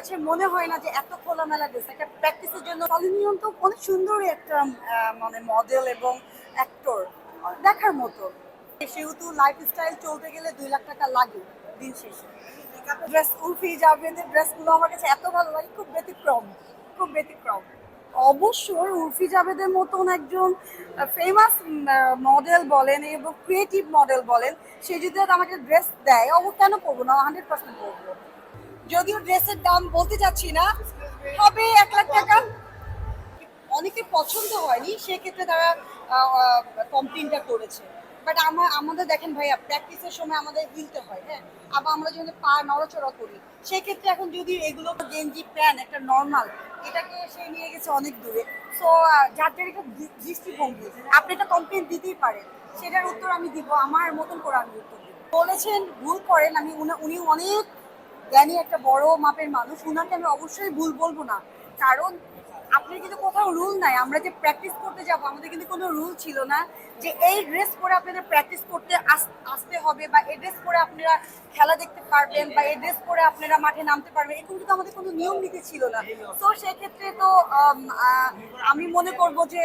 কাছে মনে হয় না যে এত খোলামেলা ড্রেস একটা প্র্যাকটিসের জন্য সলিনিয়ন তো অনেক সুন্দরই একটা মানে মডেল এবং অ্যাক্টর দেখার মতো। সেহেতু লাইফ স্টাইল চলতে গেলে দুই লাখ টাকা লাগে দিন শেষে। ড্রেস উলফি জাভেদের ড্রেসগুলো আমার কাছে এত ভালো লাগে, খুব ব্যতিক্রম খুব ব্যতিক্রম। অবশ্যই উর্ফি জাভেদের মতন একজন ফেমাস মডেল বলেন এবং ক্রিয়েটিভ মডেল বলেন, সে যদি আমাকে ড্রেস দেয় অব কেন করব না? হান্ড্রেড পার্সেন্ট করব। যদিও ড্রেসের দাম বলতে চাচ্ছি না হবে এক লাখ টাকা অনেকে পছন্দ হয়নি, সেক্ষেত্রে তারা কমপ্লেনটা করেছে। বাট আমার আমাদের দেখেন ভাইয়া প্র্যাকটিসের সময় আমাদের হিলতে হয় হ্যাঁ? আবার আমরা যখন পা নড়াচড়া করি, সেক্ষেত্রে এখন যদি এগুলো গেঞ্জি, প্যান্ট, একটা নর্মাল এটাকে সে নিয়ে গেছে অনেক দূরে। সো যার যার একটা দৃষ্টিভঙ্গি, আপনি একটা কমপ্লেন দিতেই পারেন। সেটার উত্তর আমি দিব, আমার মতন করে আমি উত্তর দিব। বলেছেন, ভুল করেন, আমি উনি অনেক জ্ঞানী একটা বড় মাপের মানুষ ওনাকে আমি অবশ্যই ভুল বলব না। কারণ আপনার কিন্তু কোথাও রুল নাই। আমরা যে প্র্যাকটিস করতে যাব, আমাদের কিন্তু কোনো রুল ছিল না যে এই ড্রেস পরে আপনাদের প্র্যাকটিস করতে আসতে হবে বা এই ড্রেস পরে আপনারা খেলা দেখতে পারবেন বা এই ড্রেস পরে আপনারা মাঠে নামতে পারবেন, এরকম কিন্তু আমাদের কোনো নিয়ম নীতি ছিল না। তো সেক্ষেত্রে তো আমি মনে করব যে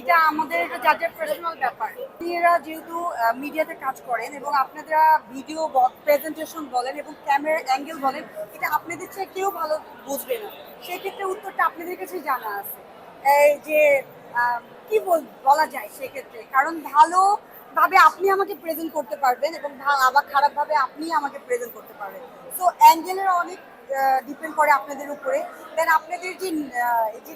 এটা আমাদের যার যার পার্সোনাল ব্যাপার। এরা যেহেতু মিডিয়াতে কাজ করেন এবং আপনারা ভিডিও প্রেজেন্টেশন বলেন এবং ক্যামেরা অ্যাঙ্গেল বলেন, এটা আপনাদের চেয়ে কেউ ভালো বুঝবে না। সেক্ষেত্রে উত্তরটা আপনাদের কাছে জানা আছে। এই যে কি বল, বলা যায় সেক্ষেত্রে? কারণ ভালো ভাবে আপনি আমাকে প্রেজেন্ট করতে পারবেন এবং আবার খারাপ ভাবে আপনি আমাকে প্রেজেন্ট করতে পারবেন। সো অ্যাঙ্গেলের অনেক ডিপেন্ড করে আপনাদের উপরে। দেন আপনাদের যে যে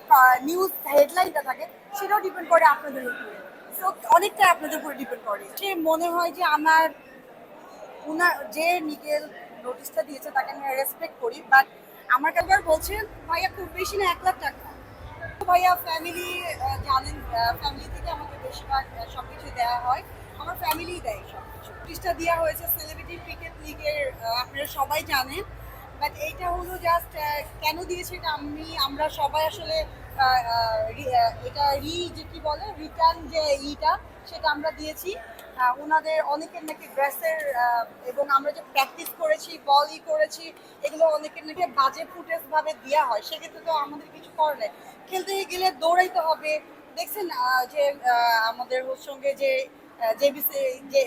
নিউজ হেডলাইনটা থাকে, সেটাও ডিপেন্ড করে আপনাদের উপরে। সো অনেকটা আপনাদের উপরে ডিপেন্ড করে। সে মনে হয় যে, আমার উনার, যে নিগেল নোটিশটা দিয়েছে, তাকে আমি রেসপেক্ট করি বাট আমার কাছে বলছেন ভাইয়া খুব বেশি না এক লাখ টাকা। ভাইয়া ফ্যামিলি জানেন ফ্যামিলি থেকে আমাকে বেশিরভাগ আহ, সবকিছু দেওয়া হয়। আমার ফ্যামিলি দেয় সব কিছু নোটিশটা দেওয়া হয়েছে সেলিব্রিটি ক্রিকেট লিগের আপনারা সবাই জানেন। বাট এইটা হলো জাস্ট কেন দিয়েছে এটা আমি আমরা সবাই আসলে এটা রি যে কি বলে রিটার্ন যে ইটা সেটা আমরা দিয়েছি। ওনাদের অনেকের নাকি ড্রেসের এবং আমরা যে প্র্যাকটিস করেছি বলই করেছি, এগুলো অনেকের নাকি বাজে ফুটেজ ভাবে দেওয়া হয়, সেক্ষেত্রে তো আমাদের কিছু করার নেই। খেলতে গেলে দৌড়াইতে হবে। দেখছেন যে আমাদের ওর সঙ্গে যে যে যে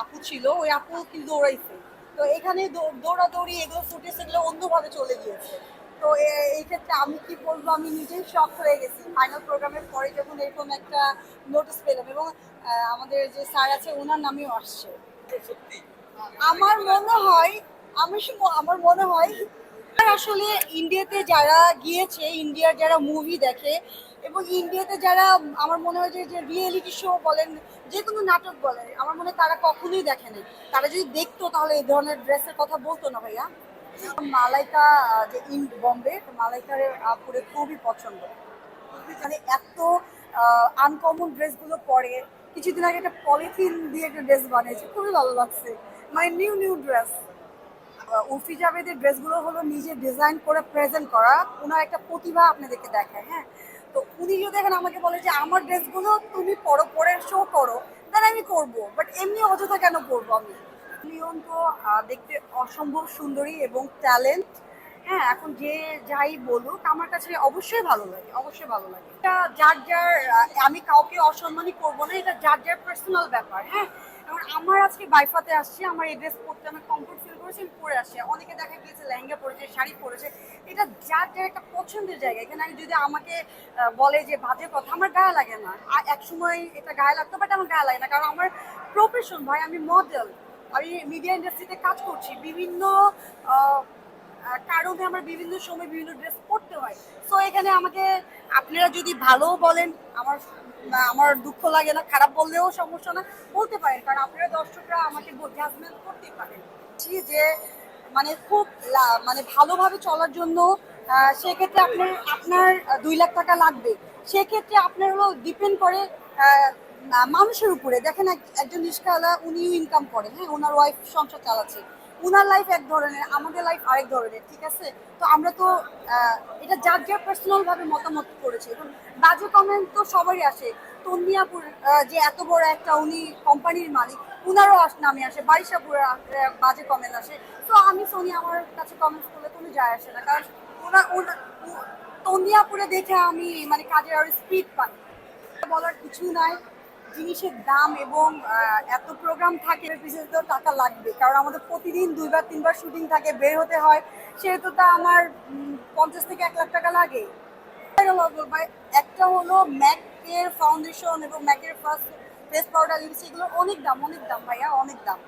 আপু ছিল, ওই আপু কিন্তু দৌড়াইছে। তো এখানে দৌড়াদৌড়ি, এগুলো ফুটেজ, এগুলো অন্যভাবে চলে গিয়েছে। তো এই ক্ষেত্রে আমি কি বলব আমি নিজেই শখ হয়ে গেছি। ফাইনাল প্রোগ্রামের পরে যখন এরকম একটা নোটিস পেলাম এবং আমাদের যে স্যার আছে ওনার নামেও আসছে। আমার মনে হয় আমি আমার মনে হয় আসলে ইন্ডিয়াতে যারা গিয়েছে ইন্ডিয়ার যারা মুভি দেখে এবং ইন্ডিয়াতে যারা আমার মনে হয় যে রিয়েলিটি শো বলেন যে কোনো নাটক বলেন আমার মনে হয় তারা কখনোই দেখেনি তারা যদি দেখতো তাহলে এই ধরনের ড্রেসের কথা বলতো না ভাইয়া। মালাইকা যে ইন বম্বে মালাইকার আপুরে খুবই পছন্দ। মানে এত আনকমন ড্রেসগুলো পরে। কিছুদিন আগে একটা পলিথিন দিয়ে একটা ড্রেস বানিয়েছে, খুবই ভালো লাগছে। মানে নিউ নিউ ড্রেস। উর্ফি জাভেদের ড্রেসগুলো হলো নিজে ডিজাইন করে প্রেজেন্ট করা। ওনার একটা প্রতিভা আপনাদেরকে দেখায় হ্যাঁ? তো উনি যদি এখন আমাকে বলে যে, আমার ড্রেসগুলো তুমি পরো, পরে শো করো তাহলে আমি করব। বাট এমনি অযথা কেন করব আমি? লিওন তো দেখতে অসম্ভব সুন্দরী এবং ট্যালেন্ট হ্যাঁ এখন যে যাই বলুক, আমার কাছে অবশ্যই ভালো লাগে, অবশ্যই ভালো লাগে। এটা যার যার আমি কাউকে অসম্মানই করব না, এটা যার যার পার্সোনাল ব্যাপার হ্যাঁ? এখন আমার আজকে বাইফাতে আসছি, আমার এই ড্রেস পরতে আমি কমফোর্ট ফিল করেছি, আমি পরে আসছি। অনেকে দেখা গিয়েছে লেহেঙ্গা পরেছে, শাড়ি পরেছে, এটা যার যার একটা পছন্দের জায়গা। এখানে আমি যদি আমাকে বলে যে বাজে কথা, আমার গায়ে লাগে না। আর এক সময় এটা গায়ে লাগতো বাট আমার গায়ে লাগে না, কারণ আমার প্রফেশন ভাই, আমি মডেল আমি মিডিয়া ইন্ডাস্ট্রিতে কাজ করছি, বিভিন্ন কারণে আমার বিভিন্ন সময় বিভিন্ন ড্রেস পরতে হয়। সো এখানে আমাকে আপনারা যদি ভালো বলেন, আমার আমার দুঃখ লাগে না, খারাপ বললেও সমস্যা না, বলতে পারেন। কারণ আপনারা দর্শকরা আমাকে জাজমেন্ট করতেই পারেন। যে মানে খুব মানে ভালোভাবে চলার জন্য সেক্ষেত্রে আপনার আপনার দুই লাখ টাকা লাগবে। সেক্ষেত্রে আপনার হলো ডিপেন্ড করে মানুষের উপরে। দেখেন এক- একজন রিস্কাওয়ালা উনিও ইনকাম করেন। হ্যাঁ ওনার ওয়াইফ সংসার চালাচ্ছে। ওনার লাইফ এক ধরনের আমাদের লাইফ আরেক ধরনের ঠিক আছে? তো আমরা তো এটা যার যার পার্সোনাল ভাবে মতামত করেছি। এখন বাজে কমেন্ট তো সবারই আসে। তন্নিয়াপুর আহ, যে এত বড় একটা উনি কোম্পানির মালিক উনারও আস নামে আসে। বারিশাপুরের আহ, বাজে কমেন্ট আসে। তো আমি সোনি আমার কাছে কমেন্টস করলে কোনো যায় আসে না। কারণ ওনা ওনা তন্দিয়াপুরে দেখে আমি মানে কাজের আরও স্পিড পাই। বলার কিছু নাই। জিনিসের দাম এবং এত প্রোগ্রাম থাকে, এর পিছনে তো টাকা লাগবে। কারণ আমাদের প্রতিদিন দুইবার, তিনবার শুটিং থাকে, বের হতে হয়। সেহেতু তা আমার পঞ্চাশ থেকে এক লাখ টাকা লাগে। একটা হলো ম্যাকের ফাউন্ডেশন এবং ম্যাকের ফার্স্ট ফেস পাউডার লিপস্টিক এগুলো অনেক দাম অনেক দাম, ভাইয়া, অনেক দাম।